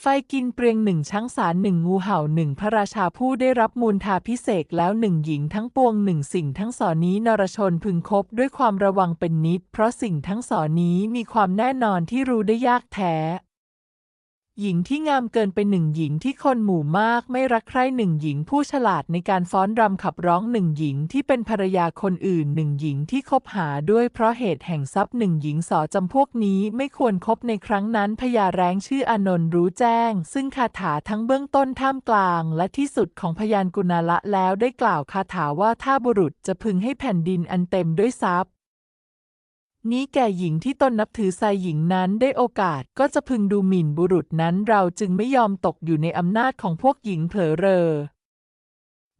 ไฟกินเปรียงหนึ่งช้างสารหนึ่งงูเห่าหนึ่งพระราชาผู้ได้รับมูลทาพิเศษแล้วหนึ่งหญิงทั้งปวงหนึ่งสิ่งทั้งสอนนี้นรชนพึงคบด้วยความระวังเป็นนิด เพราะสิ่งทั้งสอนี้มีความแน่นอนที่รู้ได้ยากแท้ หญิงที่งามเกินไปหนึ่งหญิงที่คนหมู่มากไม่รักใคร่หนึ่งหญิงผู้ฉลาดในการฟ้อนรำขับร้องหนึ่งหญิงที่เป็นภรรยาคนอื่นหนึ่งหญิงที่คบหาด้วยเพราะเหตุแห่งทรัพย์หนึ่งหญิงสอจำพวกนี้ไม่ควรคบในครั้งนั้นพญาแร้งชื่ออนนท์รู้แจ้ง ซึ่งคาถาทั้งเบื้องต้นท่ามกลาง และที่สุดของพยานกุณาละแล้วได้กล่าวคาถาว่าถ้าบุรุษจะพึงให้แผ่นดินอันเต็มด้วยทรัพย์ นี้แก่หญิงที่ตนนับถือใส่หญิงนั้นได้โอกาสก็จะพึงดูหมิ่นบุรุษนั้นเราจึงไม่ยอมตกอยู่ในอำนาจของพวกหญิงเผลอเรอ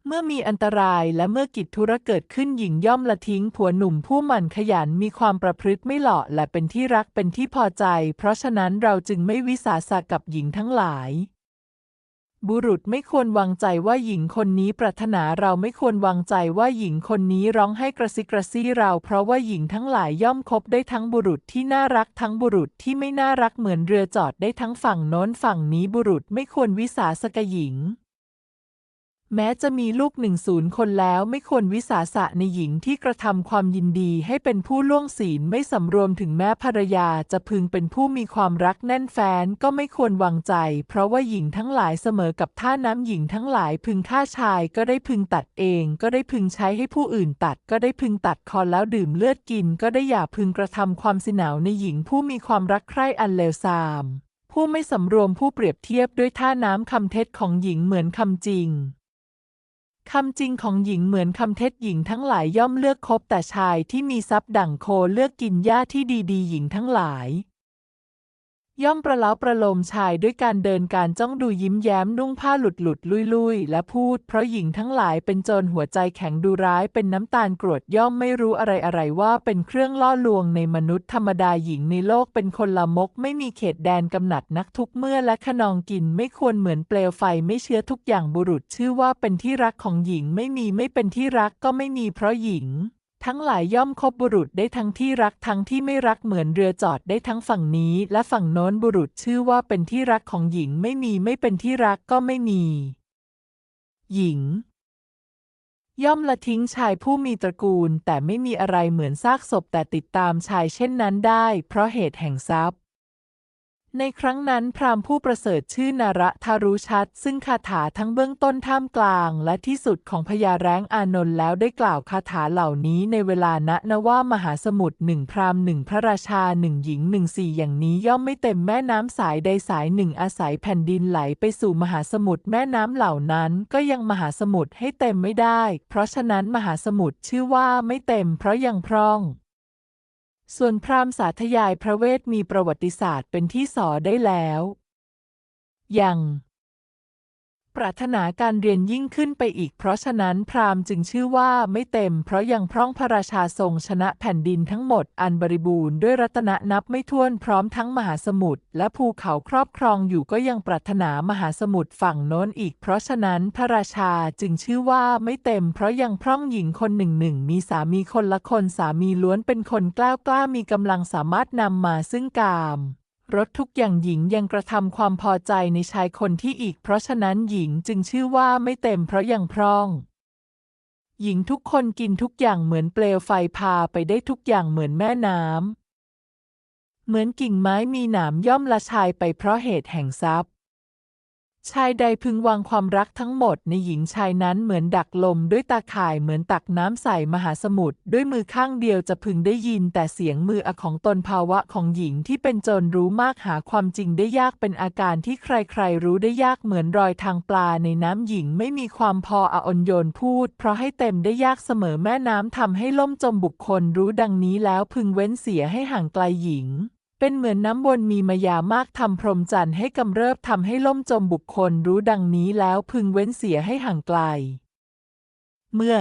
เมื่อมีอันตรายและเมื่อกิจธุระเกิดขึ้นหญิงย่อมละทิ้งผัวหนุ่มผู้หมั่นขยันมีความประพฤติไม่เหลาะและเป็นที่รักเป็นที่พอใจ เพราะฉะนั้นเราจึงไม่วิสาสะกับหญิงทั้งหลาย บุรุษไม่ควรวางใจว่าหญิงคนนี้ปรารถนาเราไม่ควรวางใจว่าหญิงคนนี้ร้องให้กระซิกกระซี่เรา เพราะว่าหญิงทั้งหลายย่อมคบได้ทั้งบุรุษที่น่ารักทั้งบุรุษที่ไม่น่ารักเหมือนเรือจอดได้ทั้งฝั่งโน้นฝั่งนี้บุรุษไม่ควรวิสาสกหญิง แม้จะมีลูกหนึ่งศูนย์คนแล้วไม่ควรวิสาสะในหญิงที่กระทำความยินดีให้เป็นผู้ล่วงศีลไม่สำรวมถึงแม้ภรรยาจะพึงเป็นผู้มีความรักแน่นแฟ้นก็ไม่ควรวางใจ เพราะว่าหญิงทั้งหลายเสมอกับท่าน้ำหญิงทั้งหลายพึงฆ่าชายก็ได้พึงตัดเอง ก็ได้พึงใช้ให้ผู้อื่นตัด ก็ได้พึงตัดคอแล้วดื่มเลือดกิน ก็ได้อย่าพึงกระทำความสิหนาวในหญิงผู้มีความรักใคร่อันเลวทราม ผู้ไม่สำรวมผู้เปรียบเทียบด้วยท่าน้ำคำเท็จของหญิงเหมือนคำจริง คำจริงของหญิงเหมือนคำเท็จหญิงทั้งหลายย่อมเลือกคบแต่ชายที่มีทรัพย์ดั่งโคเลือกกินหญ้าที่ดีๆ หญิงทั้งหลาย ย่อมประเล้าประโลมชายด้วยการเดินการจ้องดูยิ้มแย้มนุ่งผ้าหลุดหลุดลุยลุยและพูด เพราะหญิงทั้งหลายเป็นโจรหัวใจแข็งดูร้ายเป็นน้ำตาลกรวดย่อมไม่รู้อะไรอะไรว่าเป็นเครื่องล่อลวงในมนุษย์ธรรมดาหญิงในโลกเป็นคนละมก ไม่มีเขตแดนกำหนัดนักทุกเมื่อและขนองกินไม่ควรเหมือนเปลวไฟไม่เชื้อทุกอย่างบุรุษชื่อว่าเป็นที่รักของหญิงไม่มีไม่เป็นที่รักก็ไม่มีเพราะหญิง ทั้งหลายย่อมคบบุรุษได้ทั้งที่รักทั้งที่ไม่รักเหมือนเรือจอดได้ทั้งฝั่งนี้ และฝั่งโน้นบุรุษชื่อว่าเป็นที่รักของหญิงไม่มีไม่เป็นที่รักก็ไม่มี หญิง ย่อมละทิ้งชายผู้มีตระกูล แต่ไม่มีอะไรเหมือนซากศพแต่ติดตามชายเช่นนั้นได้ เพราะเหตุแห่งทรัพย์ ในครั้งนั้นพราหมณ์ผู้ประเสริฐชื่อนาระทารู้ชัด ซึ่งคาถาทั้งเบื้องต้นท่ามกลาง และที่สุดของพญาแร้งอานนท์แล้วได้กล่าวคาถาเหล่านี้ในเวลาณนว่ามหาสมุทรหนึ่งพราหมณ์หนึ่งพระราชาหนึ่งหญิงหนึ่งสี่อย่างนี้ย่อมไม่เต็มแม่น้ำสายใดสายหนึ่งอาศัยแผ่นดินไหลไปสู่มหาสมุทรแม่น้ำเหล่านั้น ก็ยังมหาสมุทรให้เต็มไม่ได้ เพราะฉะนั้นมหาสมุทรชื่อว่าไม่เต็มเพราะยังพร่อง ส่วนพราหมณ์สาธยายพระเวทมีประวัติศาสตร์เป็นที่สอได้แล้วยัง ปรารถนาการเรียนยิ่งขึ้นไปอีก เพราะฉะนั้นพราหมณ์จึงชื่อว่าไม่เต็ม เพราะยังพร่องพระราชาทรงชนะแผ่นดินทั้งหมดอันบริบูรณ์ด้วยรัตนะนับไม่ถ้วนพร้อมทั้งมหาสมุทรและภูเขาครอบครองอยู่ก็ยังปรารถนามหาสมุทรฝั่งโน้นอีก เพราะฉะนั้นพระราชาจึงชื่อว่าไม่เต็ม เพราะยังพร่องหญิงคนหนึ่งหนึ่งมีสามีคนละคนสามีล้วนเป็นคนกล้ากล้ามีกำลังสามารถนำมาซึ่งกาม รถทุกอย่างหญิงยังกระทำความพอใจในชายคนที่อีก เพราะฉะนั้นหญิงจึงชื่อว่าไม่เต็มเพราะยังพร่อง หญิงทุกคนกินทุกอย่างเหมือนเปลวไฟพาไปได้ทุกอย่างเหมือนแม่น้ำเหมือนกิ่งไม้มีหนามย่อมละชายไปเพราะเหตุแห่งทรัพย์ ชายใดพึงวางความรักทั้งหมดในหญิงชายนั้นเหมือนดักลมด้วยตาข่ายเหมือนตักน้ำใส่มหาสมุทรด้วยมือข้างเดียวจะพึงได้ยินแต่เสียงมืออของตนภาวะของหญิงที่เป็นโจรรู้มากหาความจริงได้ยากเป็นอาการที่ใครๆรู้ได้ยากเหมือนรอยทางปลาในน้ำหญิงไม่มีความพอออนโยนพูด เพราะให้เต็มได้ยากเสมอแม่น้ำทำให้ล่มจมบุคคลรู้ดังนี้แล้วพึงเว้นเสียให้ห่างไกลหญิง เป็นเหมือนน้ำวนมีมายามากทำพรหมจันทร์ให้กำเริบทำให้ล่มจมบุคคลรู้ดังนี้แล้วพึงเว้นเสียให้ห่างไกล เมื่อ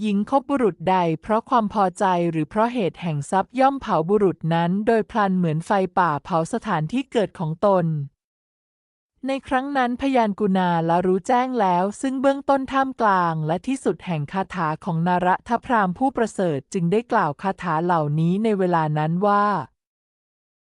หญิงคบบุรุษใด เพราะความพอใจหรือเพราะเหตุแห่งทรัพย์ย่อมเผาบุรุษนั้น โดยพลันเหมือนไฟป่าเผาสถานที่เกิดของตน ในครั้งนั้นพยานกุณาละรู้แจ้งแล้ว ซึ่งเบื้องต้นท่ามกลางและที่สุดแห่งคาถาของนารทพรามผู้ประเสริฐจึงได้กล่าวคาถาเหล่านี้ในเวลานั้นว่า